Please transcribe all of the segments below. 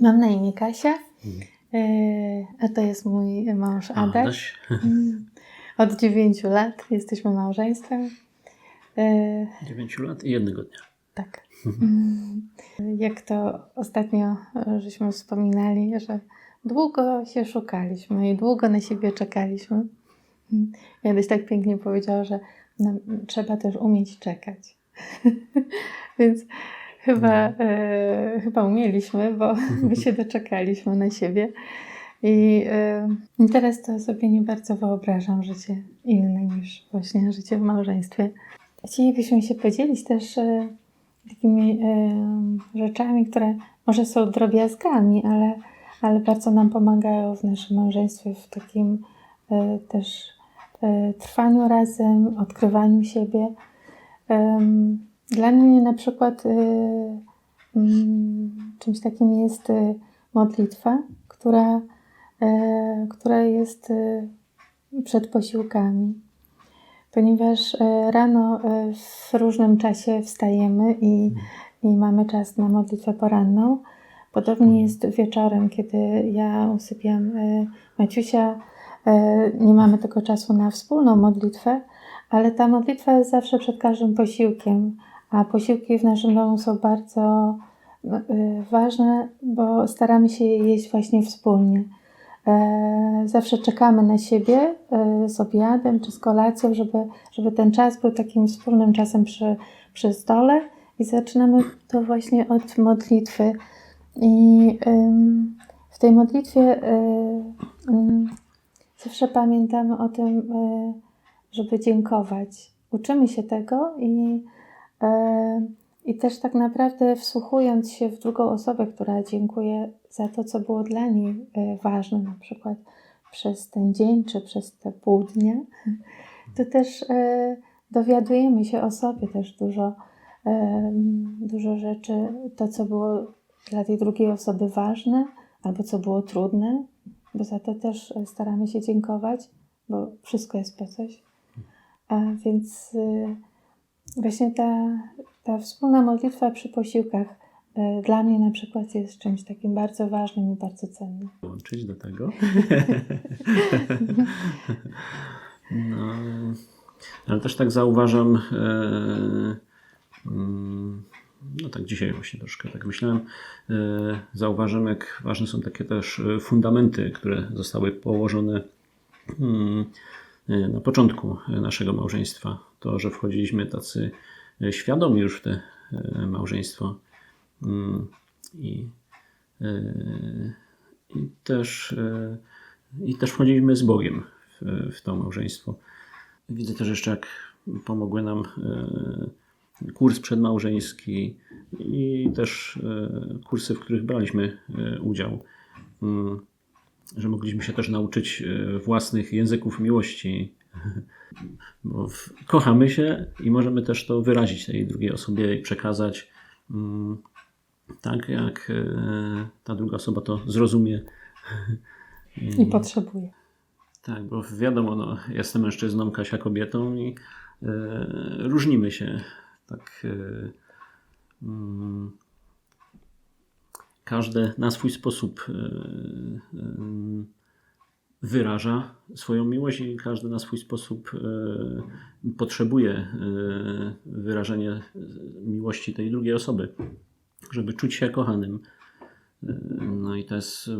Mam na imię Kasia, e, a to jest mój mąż Adaś. Mm. Od 9 lat jesteśmy małżeństwem. E, 9 lat i jednego dnia. Tak. Mm. Jak to ostatnio żeśmy wspominali, że długo się szukaliśmy i długo na siebie czekaliśmy. Mm. Jadeś tak pięknie powiedział, że nam, trzeba też umieć czekać. Więc chyba, e, chyba umieliśmy, bo my się doczekaliśmy na siebie. I e, teraz to sobie nie bardzo wyobrażam życie inne niż właśnie życie w małżeństwie. Chcielibyśmy się podzielić też e, takimi rzeczami, które może są drobiazgami, ale, ale bardzo nam pomagają w naszym małżeństwie, w takim też trwaniu razem, odkrywaniu siebie. Dla mnie na przykład e, mm, czymś takim jest e, modlitwa, która, e, która jest przed posiłkami ponieważ rano w różnym czasie wstajemy i, i mamy czas na modlitwę poranną. Podobnie jest wieczorem, kiedy ja usypiam Maciusia. Nie mamy tego czasu na wspólną modlitwę, ale ta modlitwa jest zawsze przed każdym posiłkiem, a posiłki w naszym domu są bardzo no, e, ważne, bo staramy się je jeść właśnie wspólnie. E, Zawsze czekamy na siebie e, z obiadem czy z kolacją, żeby, żeby ten czas był takim wspólnym czasem przy, przy stole i zaczynamy to właśnie od modlitwy. I w tej modlitwie y, zawsze pamiętamy o tym, y, żeby dziękować. Uczymy się tego i, y, i też tak naprawdę wsłuchując się w drugą osobę, która dziękuję za to, co było dla niej y, ważne, na przykład przez ten dzień czy przez te pół dnia, to też y, dowiadujemy się o sobie też dużo, dużo rzeczy, to co było dla tej drugiej osoby ważne albo co było trudne, bo za to też y, staramy się dziękować, bo wszystko jest po coś. A więc właśnie ta, ta wspólna modlitwa przy posiłkach y, dla mnie na przykład jest czymś takim bardzo ważnym i bardzo cennym. Dołączyć do tego. no, ale też tak zauważam, e, mm, no tak dzisiaj właśnie troszkę tak myślałem, e, zauważam jak ważne są takie też e, fundamenty, które zostały położone mm, e, na początku naszego małżeństwa. To, że wchodziliśmy tacy e, świadomi już w te e, małżeństwo Mm, i e, i też, i też wchodziliśmy z Bogiem w, w to małżeństwo. Widzę też jeszcze, jak pomogły nam kurs przedmałżeński i też kursy, w których braliśmy udział. Mm, Że mogliśmy się też nauczyć własnych języków miłości. Bo kochamy się i możemy też to wyrazić tej drugiej osobie i przekazać mm, tak, jak e, ta druga osoba to zrozumie. I potrzebuję. Tak, bo wiadomo, no, jestem mężczyzną, Kasia kobietą i e, różnimy się. Tak. Mm, każde na swój sposób wyraża swoją miłość i każdy na swój sposób e, potrzebuje e, wyrażenia miłości tej drugiej osoby, żeby czuć się kochanym. E, No i to jest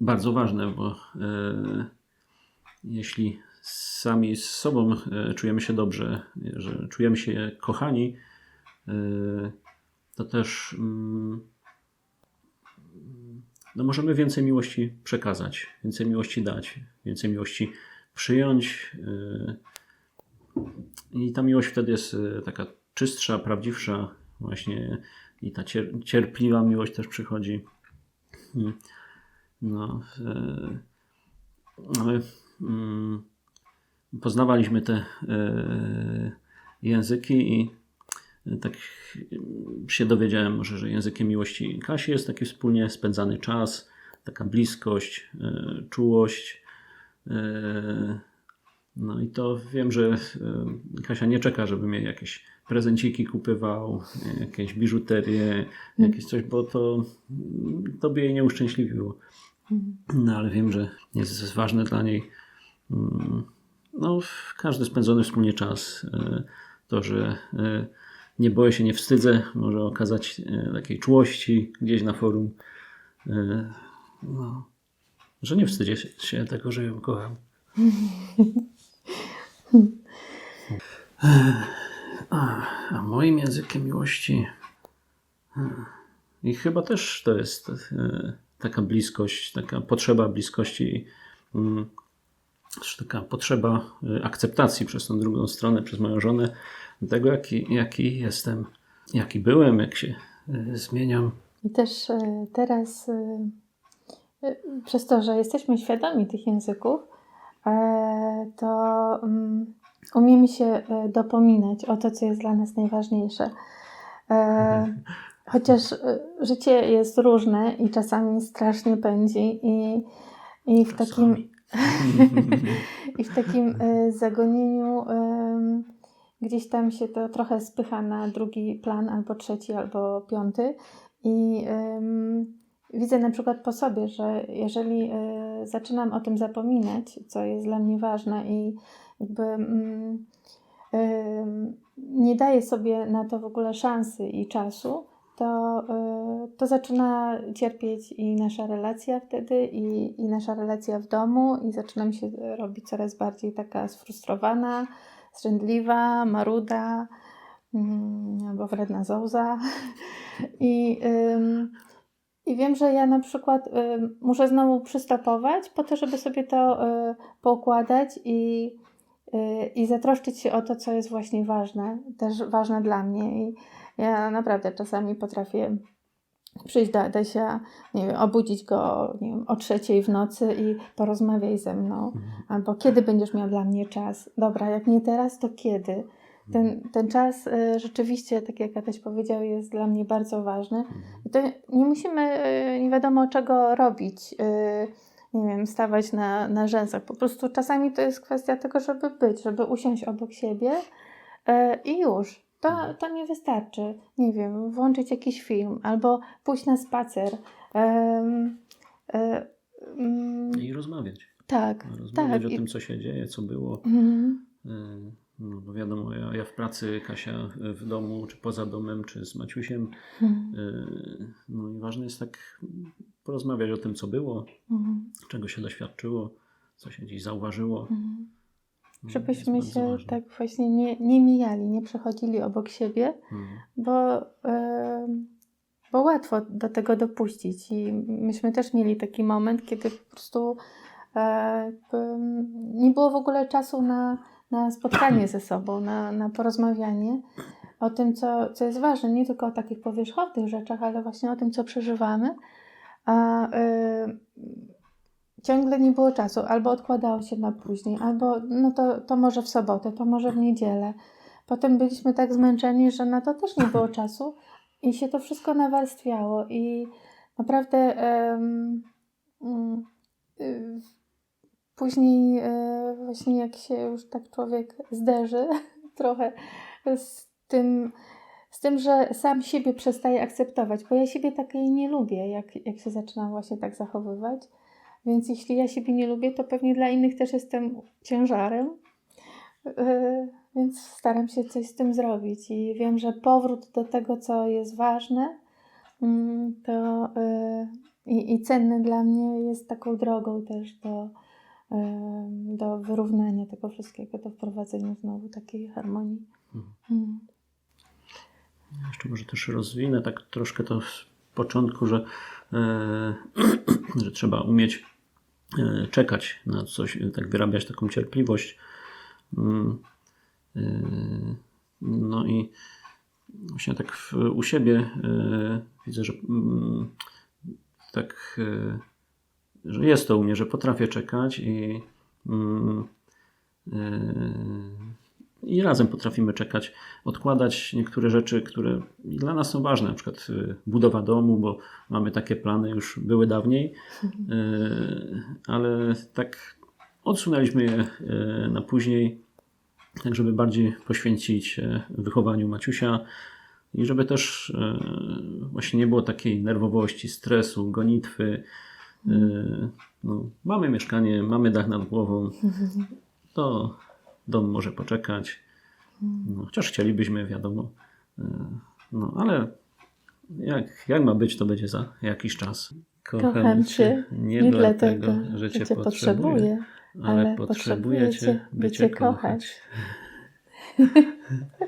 bardzo ważne, bo jeśli sami z sobą czujemy się dobrze, że czujemy się kochani, to też mm, no możemy więcej miłości przekazać, więcej miłości dać, więcej miłości przyjąć. e, I ta miłość wtedy jest e, taka czystsza, prawdziwsza, właśnie i ta cier- cierpliwa miłość też przychodzi. Mm. No, e, ale mm, poznawaliśmy te języki i tak się dowiedziałem może, że językiem miłości Kasi jest taki wspólnie spędzany czas, taka bliskość, e, czułość, e, No i to wiem, że y, Kasia nie czeka, żeby mnie jakieś prezenciki kupywał, jakieś biżuterię, jakieś coś, bo to, to by jej nie uszczęśliwiło. No ale wiem, że jest ważne dla niej mm, no, każdy spędzony wspólnie czas. To, że nie boję się, nie wstydzę, może okazać y, takiej czułości gdzieś na forum. y, No, że nie wstydzę się tego, że ją kocham. A, a moim językiem miłości. I chyba też to jest e, taka bliskość, taka potrzeba bliskości, mm, taka potrzeba e, akceptacji przez tą drugą stronę, przez moją żonę, tego, jaki, jaki jestem, jaki byłem, jak się e, zmieniam. I też e, teraz, przez to, że jesteśmy świadomi tych języków, e, to mm, umiemy się e, dopominać o to, co jest dla nas najważniejsze. E, Chociaż życie jest różne i czasami strasznie pędzi i, i w takim i w takim e, zagonieniu gdzieś tam się to trochę spycha na drugi plan, albo trzeci, albo piąty. I widzę na przykład po sobie, że jeżeli e, zaczynam o tym zapominać, co jest dla mnie ważne i jakby mm, nie daję sobie na to w ogóle szansy i czasu, to, e, to zaczyna cierpieć i nasza relacja wtedy, i, i nasza relacja w domu, i zaczynam się robić coraz bardziej taka sfrustrowana, zrzędliwa, maruda, mm, albo wredna zołza. I, I wiem, że ja na przykład ym, muszę znowu przystopować po to, żeby sobie to y, poukładać i, y, i zatroszczyć się o to, co jest właśnie ważne, też ważne dla mnie. I ja naprawdę czasami potrafię przyjść do Adesia, nie wiem, obudzić go nie wiem, o trzeciej w nocy i porozmawiaj ze mną. Albo kiedy będziesz miał dla mnie czas? Dobra, jak nie teraz, to kiedy? Ten, ten czas y, rzeczywiście, tak jak Adaś powiedział, jest dla mnie bardzo ważny. I to nie musimy y, nie wiadomo czego robić. y, Nie wiem, stawać na, na rzęsach. Po prostu czasami to jest kwestia tego, żeby być, żeby usiąść obok siebie i już. To, to mi wystarczy. Nie wiem, włączyć jakiś film albo pójść na spacer. E, mm, I rozmawiać. tak, Rozmawiać tak. o tym, co się dzieje, co było. Mhm. Y, No, bo wiadomo, ja, ja w pracy, Kasia w domu, czy poza domem, czy z Maciusiem. Mhm. y, No i ważne jest tak porozmawiać o tym, co było, Mhm. czego się doświadczyło, co się gdzieś zauważyło. Mhm. No, Żebyśmy bardzo się ważne. tak właśnie nie, nie mijali, nie przechodzili obok siebie, Mhm. bo, em, bo łatwo do tego dopuścić. I myśmy też mieli taki moment, kiedy po prostu e, em, nie było w ogóle czasu na, na spotkanie ze sobą, na, na porozmawianie o tym, co, co jest ważne, nie tylko o takich powierzchownych rzeczach, ale właśnie o tym, co przeżywamy. A em, ciągle nie było czasu, albo odkładało się na później, albo no to, to może w sobotę, to może w niedzielę. Potem byliśmy tak zmęczeni, że na to też nie było czasu i się to wszystko nawarstwiało i naprawdę y, później y, właśnie jak się już tak człowiek zderzy trochę z tym, z tym, że sam siebie przestaje akceptować, bo ja siebie takiej nie lubię, jak, jak się zaczynam właśnie tak zachowywać. Więc jeśli ja siebie nie lubię, to pewnie dla innych też jestem ciężarem. Yy, Więc staram się coś z tym zrobić i wiem, że powrót do tego, co jest ważne mm, to, yy, i, cenne dla mnie jest taką drogą też do, yy, do wyrównania tego wszystkiego, do wprowadzenia znowu takiej harmonii. Mhm. Mm. Jeszcze może też rozwinę tak troszkę to z początku, że, e, że trzeba umieć e, czekać na coś, tak wyrabiać taką cierpliwość. Mm, e, no i właśnie tak u siebie e, widzę, że mm, tak, e, że jest to u mnie, że potrafię czekać i mm, e, i razem potrafimy czekać, odkładać niektóre rzeczy, które dla nas są ważne, na przykład y, budowa domu, bo mamy takie plany, już były dawniej, y, ale tak odsunęliśmy je e, na później, tak żeby bardziej poświęcić się wychowaniu Maciusia i żeby też właśnie nie było takiej nerwowości, stresu, gonitwy. No, mamy mieszkanie, mamy dach nad głową, to dom może poczekać. No, chociaż chcielibyśmy, wiadomo. E, No, ale jak, jak ma być, to będzie za jakiś czas. Kocham Cię nie, dlatego, że Cię potrzebuję, ale potrzebuję Cię, by Cię kochać.